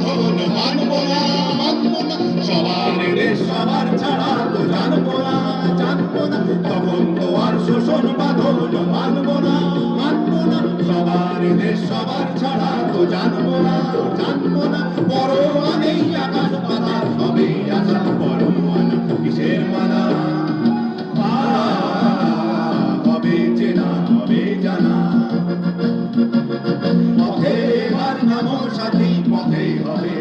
বাঁধন মানব না মানব না সবার রে সবার ছাড়া তো জানব না জানব না। তখন তো আর শোষণ বাঁধন মানব না মানব না সবার রে সবার ছাড়া তো জানব না Hare